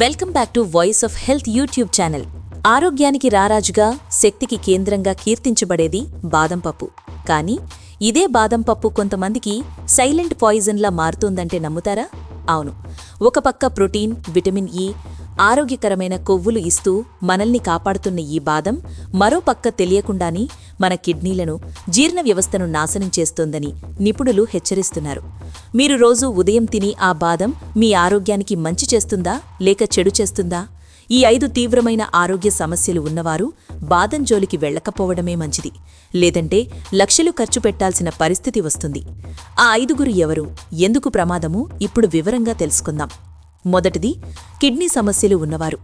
Welcome back to voice of health YouTube channel. ఆరోగ్యానికి రారాజుగా శక్తికి కేంద్రంగా కీర్తించబడేది బాదం పప్పు. కానీ ఇదే బాదం పప్పు కొంతమందికి సైలెంట్ పాయిజన్లా మారుతోందంటే నమ్ముతారా? అవును. ఒక పక్క ప్రోటీన్ విటమిన్ ఇ ఆరోగ్యకరమైన కొవ్వులు ఇస్తూ మనల్ని కాపాడుతున్న ఈ బాదం మరో పక్క తెలియకుండానే మన కిడ్నీలను జీర్ణ వ్యవస్థను నాశనం చేస్తోందని నిపుణులు హెచ్చరిస్తున్నారు. మీరు రోజూ ఉదయం తిని ఆ బాదం మీ ఆరోగ్యానికి మంచి చేస్తుందా లేక చెడు చేస్తుందా? ఈ ఐదు తీవ్రమైన ఆరోగ్య సమస్యలు ఉన్నవారు బాదం జోలికి వెళ్ళకపోవడమే మంచిది. లేదంటే లక్షలు ఖర్చు పెట్టాల్సిన పరిస్థితి వస్తుంది. ఆ ఐదుగురు ఎవరు ఎందుకు ప్రమాదము? ఇప్పుడు వివరంగా తెలుసుకుందాం. మొదటిది కిడ్నీ సమస్యలు ఉన్నవారు.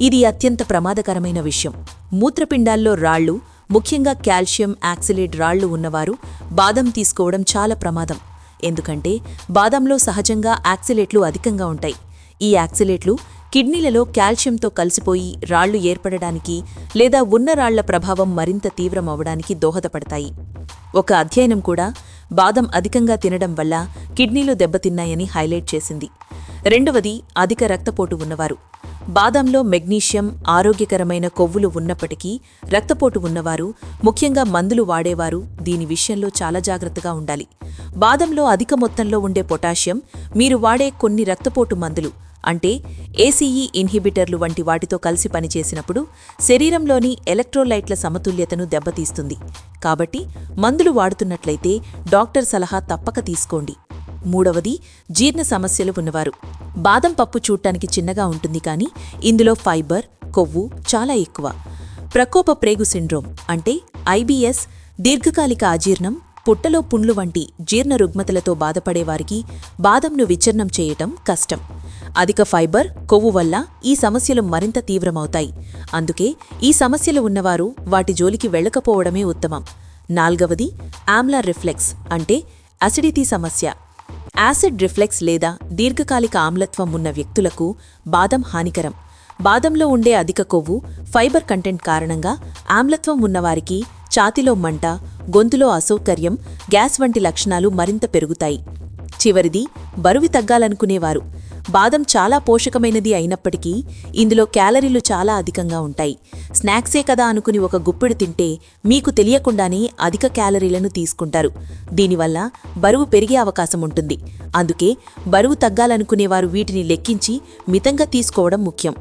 ఇది అత్యంత ప్రమాదకరమైన విషయం. మూత్రపిండాల్లో రాళ్ళు ముఖ్యంగా కాల్షియం యాక్సిలేట్ రాళ్ళు ఉన్నవారు బాదం తీసుకోవడం చాలా ప్రమాదం. ఎందుకంటే బాదంలో సహజంగా యాక్సిలేట్లు అధికంగా ఉంటాయి. ఈ యాక్సిలేట్లు కిడ్నీలలో కాల్షియంతో కలిసిపోయి రాళ్ళు ఏర్పడడానికి లేదా ఉన్న రాళ్ళ ప్రభావం మరింత తీవ్రమవడానికి దోహదపడతాయి. ఒక అధ్యయనం కూడా బాదం అధికంగా తినడం వల్ల కిడ్నీలు దెబ్బతిన్నాయని హైలైట్ చేసింది. రెండవది అధిక రక్తపోటు ఉన్నవారు. బాదంలో మెగ్నీషియం ఆరోగ్యకరమైన కొవ్వులు ఉన్నప్పటికీ రక్తపోటు ఉన్నవారు ముఖ్యంగా మందులు వాడేవారు దీని విషయంలో చాలా జాగ్రత్తగా ఉండాలి. బాదంలో అధిక మొత్తంలో ఉండే పొటాషియం మీరు వాడే కొన్ని రక్తపోటు మందులు అంటే ఏసీఈ ఇన్హిబిటర్లు వంటి వాటితో కలిసి పనిచేసినప్పుడు శరీరంలోని ఎలక్ట్రోలైట్ల సమతుల్యతను దెబ్బతీస్తుంది. కాబట్టి మందులు వాడుతున్నట్లయితే డాక్టర్ సలహా తప్పక తీసుకోండి. మూడవది జీర్ణ సమస్యలు ఉన్నవారు. బాదం పప్పు చూడటానికి చిన్నగా ఉంటుంది కానీ ఇందులో ఫైబర్ కొవ్వు చాలా ఎక్కువ. ప్రకోప ప్రేగు సిండ్రోమ్ అంటే ఐబీఎస్ దీర్ఘకాలిక అజీర్ణం పుట్టలో పుండ్లు వంటి జీర్ణ రుగ్మతలతో బాధపడేవారికి బాదంను విచ్ఛిన్నం చేయటం కష్టం. అధిక ఫైబర్ కొవ్వు వల్ల ఈ సమస్యలు మరింత తీవ్రమవుతాయి. అందుకే ఈ సమస్యలు ఉన్నవారు వాటి జోలికి వెళ్ళకపోవడమే ఉత్తమం. నాల్గవది ఆమ్లా రిఫ్లెక్స్ అంటే అసిడిటీ సమస్య. యాసిడ్ రిఫ్లెక్స్ లేదా దీర్ఘకాలిక ఆమ్లత్వం ఉన్న వ్యక్తులకు బాదం హానికరం. బాదంలో ఉండే అధిక కొవ్వు ఫైబర్ కంటెంట్ కారణంగా ఆమ్లత్వం ఉన్నవారికి ఛాతిలో మంట గొంతులో అసౌకర్యం గ్యాస్ వంటి లక్షణాలు మరింత పెరుగుతాయి. చివరిది బరువి తగ్గాలనుకునేవారు. బాదం చాలా పోషకమైనది అయినప్పటికీ ఇందులో క్యాలరీలు చాలా అధికంగా ఉంటాయి. స్నాక్సే కదా అనుకుని ఒక గుప్పెడు తింటే మీకు తెలియకుండానే అధిక క్యాలరీలను తీసుకుంటారు. దీనివల్ల బరువు పెరిగే అవకాశం ఉంటుంది. అందుకే బరువు తగ్గాలనుకునేవారు వీటిని లెక్కించి మితంగా తీసుకోవడం ముఖ్యం.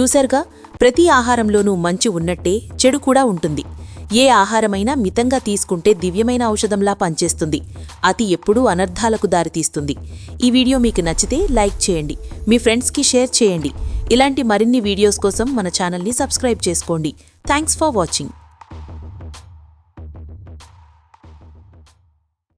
చూశారుగా ప్రతి ఆహారంలోనూ మంచి ఉన్నట్టే చెడు కూడా ఉంటుంది. ఏ ఆహారమైనా మితంగా తీసుకుంటే దివ్యమైన ఔషధంలా పనిచేస్తుంది. అతి ఎప్పుడూ అనర్థాలకు దారితీస్తుంది. ఈ వీడియో మీకు నచ్చితే లైక్ చేయండి. మీ ఫ్రెండ్స్కి షేర్ చేయండి. ఇలాంటి మరిన్ని వీడియోస్ కోసం మన ఛానల్ని సబ్స్క్రైబ్ చేసుకోండి. Thanks for watching.